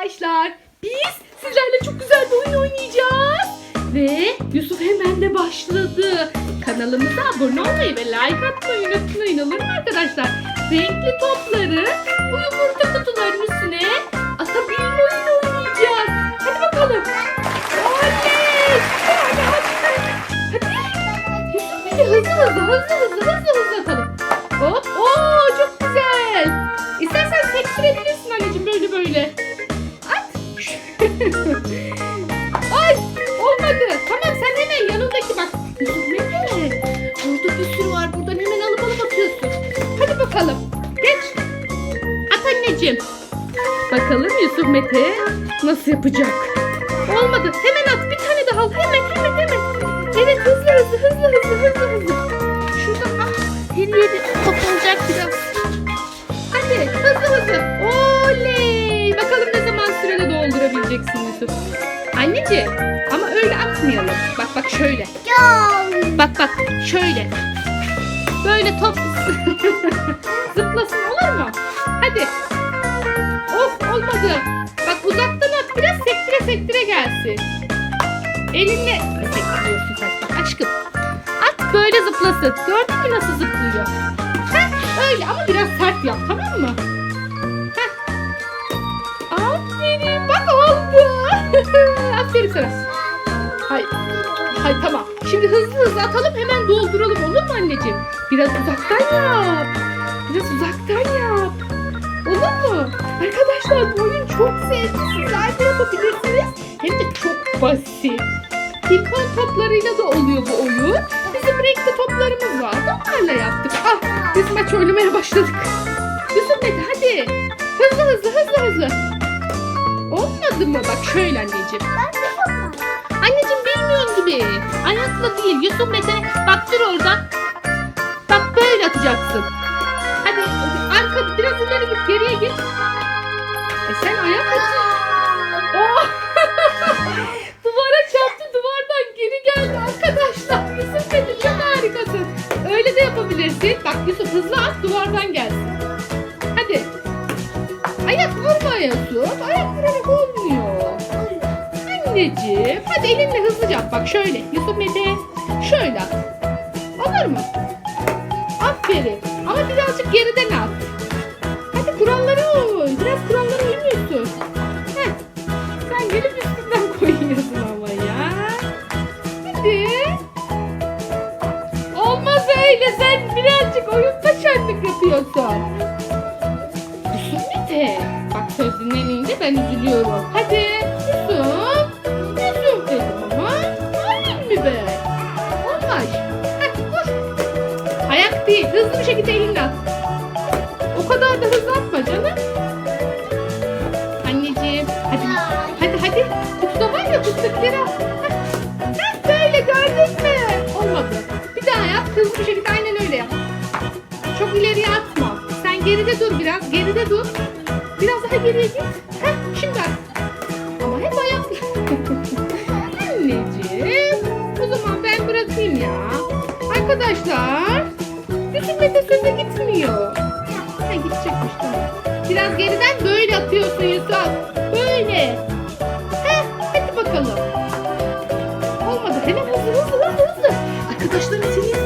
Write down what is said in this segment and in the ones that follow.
arkadaşlar. Biz sizlerle çok güzel bir oyun oynayacağız. Ve Yusuf hemen de başladı. Kanalımıza abone olmayı ve like atmayı unutmayın olur mu arkadaşlar? Renkli topları bu yumurta kutularının üstüne atabilme oyunu oynayacağız. Hadi bakalım. Oley! Hadi hadi. Hadi. Yusuf bir de hızlı hızlı hızlı hızlı hızlı hızlı atalım. Anneciğim. Bakalım Yusuf Mete nasıl yapacak? Olmadı. Hemen at. Bir tane daha al. Hemen hemen hemen. Evet hızlı hızlı hızlı hızlı hızlı hızlı. Şuradan ah. Her yeri top olacak biraz. Hadi hızlı hızlı. Oley. Bakalım ne zaman sürede doldurabileceksin Yusuf. Anneciğim ama öyle atmayalım. Bak bak şöyle. Bak bak şöyle. Böyle top zıplasın olur mu? Hadi. Of olmadı. Bak uzaktan at biraz sektire sektire gelsin. Elinle sektiriyorsun kaç aşkım. At böyle zıplasın. Gördün mü nasıl zıplıyor? Heh, öyle ama biraz sert yap tamam mı? Heh. Aferin bak oldu. Aferin sana. Hay, hay tamam. Şimdi hızlı hızlı atalım hemen dolduralım olur mu anneciğim? Biraz uzaktan yap. Biraz uzaktan yap. Olur mu? Arkadaşlar bu oyun çok zevkli. Sizler de yapabilirsiniz. Hem de çok basit. Pimpon toplarıyla da oluyor bu oyun. Bizim renkli toplarımız vardı. Onlarla yaptık. Ah biz maç oynamaya başladık. Yusuf Mete hadi. Hızlı hızlı hızlı hızlı. Olmadı mı? Bak şöyle anneciğim. Anneciğim bilmiyorsun gibi. Ayakla değil. Yusuf Mete bak dur orada. Bak böyle atacaksın. Arka biraz ileri git geriye git. E sen ayak at. Oh! Duvara çarptı duvardan geri geldi arkadaşlar. Yusuf Mete çok harikasın. Öyle de yapabilirsin. Bak Yusuf hızlı at duvardan gelsin. Hadi. Ayak vurma Yusuf. Ayak vurarak olmuyor. Anneciğim. Hadi elinle hızlıca at. Bak şöyle. Yusuf Mete. Şöyle at. Olur mu? Aferin. Ama birazcık geriden at. Sen birazcık oyun taşarlık yapıyorsun. Yusuf Mete. Bak söz dinlenince ben üzülüyorum. Hadi Yusuf. Yusuf dedim ama. Hayır mi be? Olmaz. Heh, vur. Ayak değil. Hızlı bir şekilde elinle at. O kadar da hızlı atma canım. Anneciğim. Hadi. Hadi hadi. Kutuda var ya kutudakileri geride dur biraz. Geride dur. Biraz daha geriye git. Heh, şimdi at. Ama hep ayakla. Anneciğim. O zaman ben bırakayım ya. Arkadaşlar. Yusuf Mete söze gitmiyor. Ha gidecekmiş tamam. Biraz geriden böyle atıyorsun Yusuf. Böyle. Heh, hadi bakalım. Olmadı. Hemen hızlı hızlı hızlı hızlı. Arkadaşlarım seni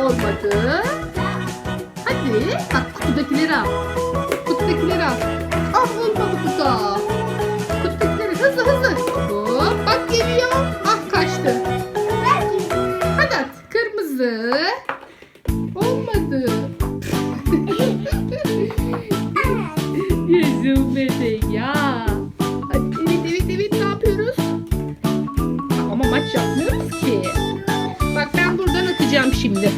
Olmadı. Hadi. Bak kutudakileri al. Kutudakileri al. Ah olmadı bu da. Şimdi.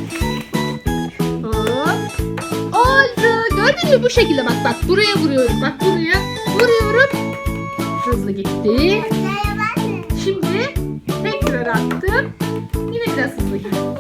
Hop. Oldu. Gördün mü bu şekilde bak bak buraya vuruyorum. Bak buraya vuruyorum. Hızlı gitti. Şimdi tekrar attım. Yine biraz hızlı gitti.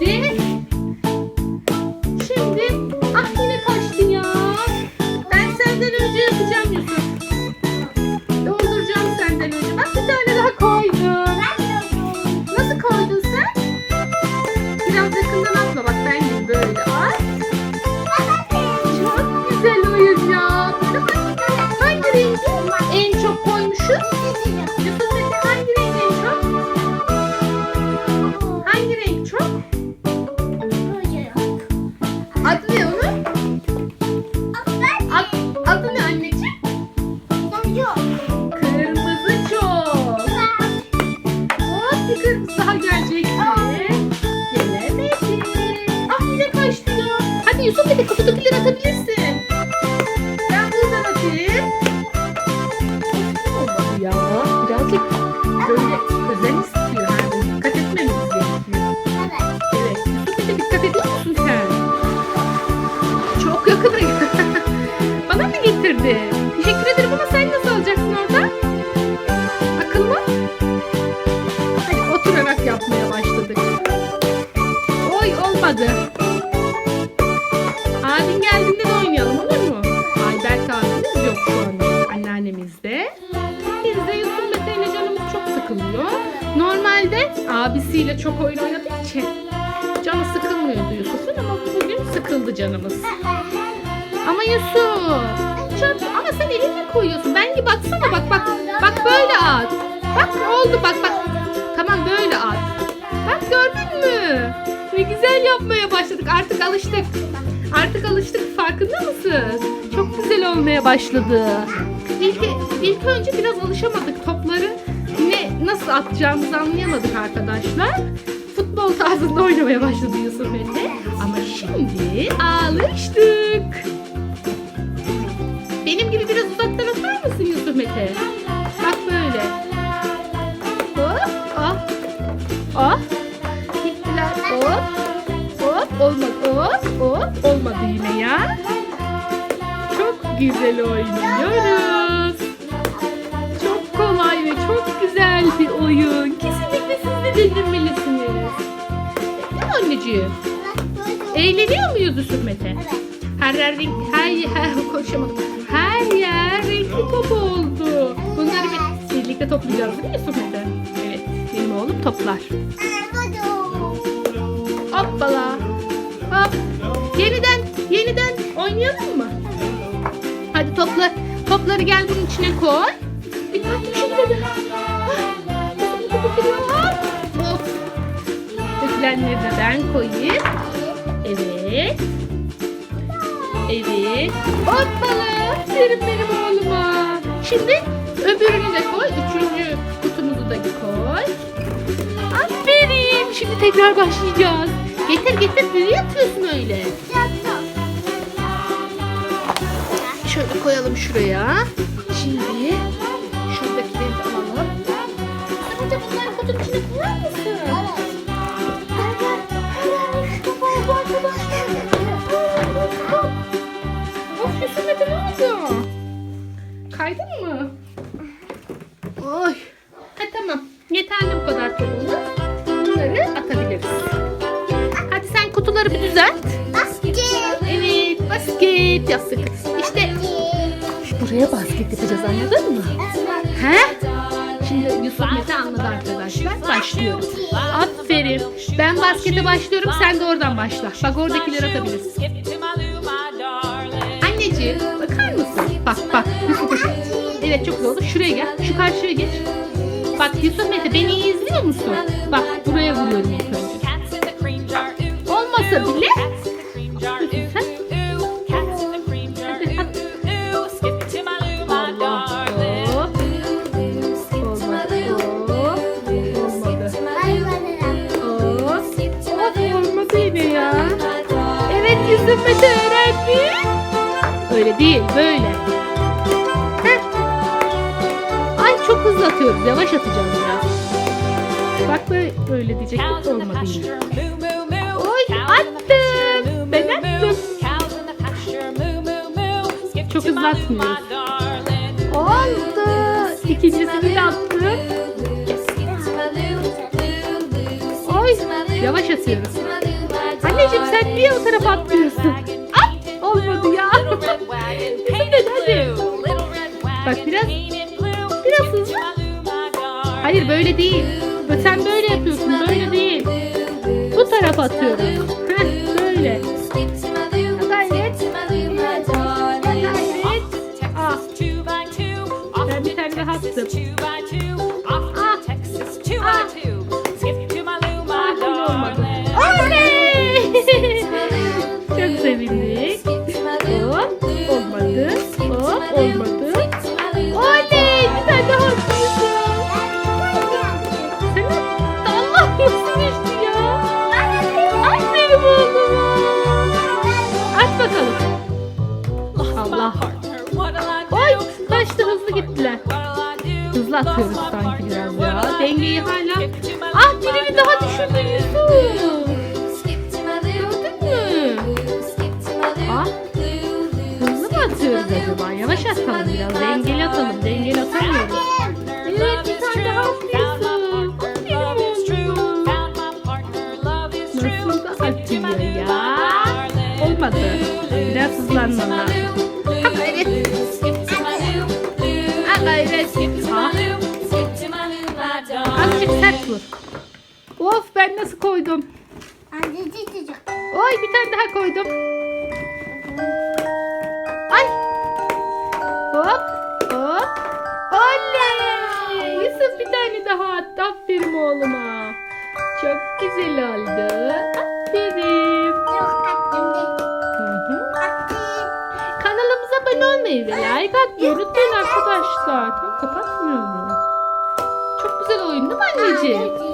Yusuf Mete hangi renk en çok? Hangi renk çok? Adı ne onun? Ad, adı ne anneciğim? Kırmızı çok. Hop bir kırmızı daha gelecek? Gelemedi. Ah yine kaçtı ya. Hadi Yusuf Mete kapıdakileri sıkıldı canımız. Ama Yusuf. Çok, ama sen elinle koyuyorsun. Ben gibi baksana bak bak. Bak böyle at. Bak oldu bak bak. Tamam böyle at. Bak gördün mü? Ne güzel yapmaya başladık. Artık alıştık. Artık alıştık. Farkında mısın? Çok güzel olmaya başladı. İlk, ilk önce biraz alışamadık. Topları ne nasıl atacağımızı anlayamadık arkadaşlar. Futbol tarzında oynamaya başladı Yusuf Emre. Ama şimdi alıştık. Benim gibi biraz uzaktan atar mısın Yusuf Mete? Bak böyle. Hop, ah, ah. Gittiler, hop, hop, olmadı, hop, hop, olmadı yine ya. Çok güzel oynuyoruz. Çok kolay ve çok güzel bir oyun. Kesinlikle siz de denemelisiniz. Değil mi anneciğim? Eğleniyor muyuz Yusuf Mete? Her yer renk, her yer konuşamadım. Her yer renkli top oldu. Bunları bir- birlikte toplayacağız değil mi Yusuf Mete? Evet, benim oğlum toplar. Hoppala. Hop. Yeniden, yeniden oynayalım mı? Hadi topla, topları gel bunun içine koy. Dikkatli bir şekilde. Hop. Dökülenleri de ben koyayım. Evet. Evet. Hoppala. Aferin benim oğluma. Şimdi öbürünü de koy. Üçüncü kutumuzu da koy. Aferin. Şimdi tekrar başlayacağız. Getir getir. Nereye atıyorsun öyle? Şöyle koyalım şuraya. Şimdi şuradakileri alalım. Sen bunları kutunun içine koyar mısın? Of basket yaptık. İşte buraya basket yapacağız anladın mı? He? Şimdi Yusuf Mete anladı arkadaşlar. Başlıyoruz. Aferin. Ben baskete başlıyorum. Sen de oradan başla. Bak oradakileri atabilirsin. Anneciğim bakar mısın? Bak bak. Evet çok güzel oldu. Şuraya gel. Şu karşıya geç. Bak Yusuf Mete beni iyi izliyor musun? Bak buraya vuruyorum ilk önce. Öyle değil böyle. Heh. Ay çok hızlı atıyoruz. Yavaş atacağız biraz. Bak böyle, böyle diyecektik olmadı yine. Oy attım. Ben attım. Çok hızlı atmıyoruz. Oldu. İkincisini de attım. Oy yavaş atıyoruz. Anneciğim sen niye o tarafa atlıyorsun? Yusuf hadi. Bak biraz biraz hızlı. Hayır böyle değil. Sen böyle yapıyorsun böyle değil. Bu tarafa atıyoruz. Heh, böyle. olmadı. Oley! Bir tane daha atmışım. Sen Allah yapsın işte ya. Aferin oğluma. At bakalım. Allah. Oy! Kaçtı hızlı gittiler. Hızlı atıyoruz sanki biraz ya. Dengeyi hay acaba? Yavaş atalım biraz. Dengeli atalım. Dengeli atamıyoruz. Evet bir tane daha atıyorsun. Nasıl da atıyor ya? Olmadı. Biraz hızlanmalı. Ha gayret. Ha gayret. Azıcık sert vur. Of ben nasıl koydum? Oy bir tane daha koydum. Daha attı. Aferin oğluma. Çok güzel oldu. Aferin. Hı hı. Kanalımıza abone olmayı ve like atmayı unutmayın arkadaşlar. Tamam kapatmıyorum. Çok güzel oyun değil mi anneciğim?